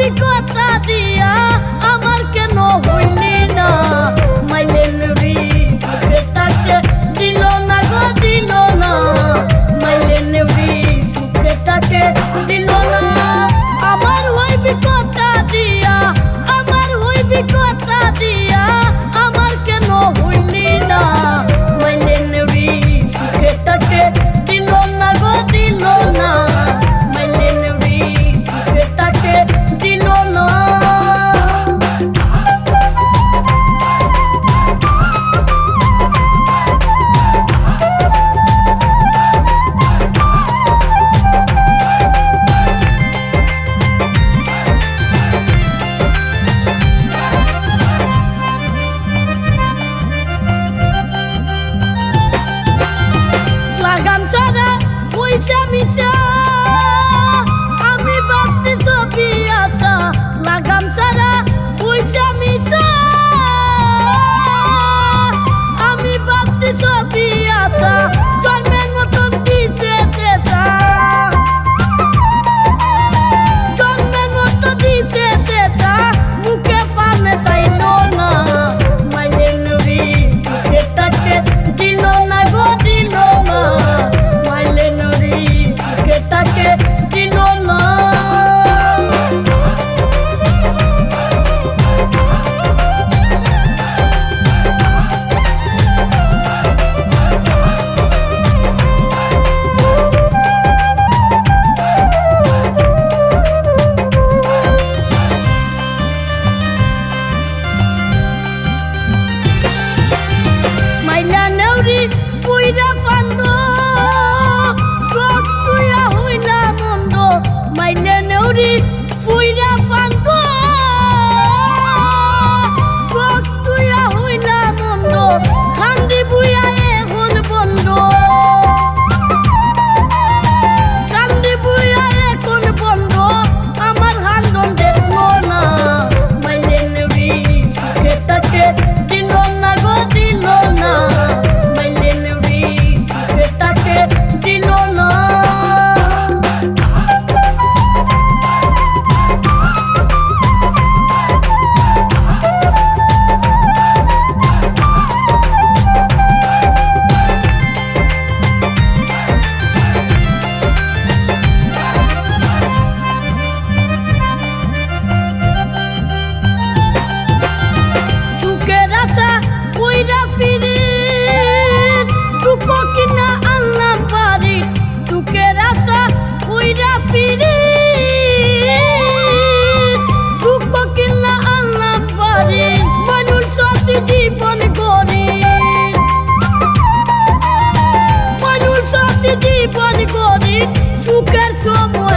আমি কথা দিয়া mis ফিরে। দুঃখ কিল্লা আল্লাহ পারে, মানুষ সত্যি জীবন করে। মানুষ সত্যি জীবন করে, সুখের সময়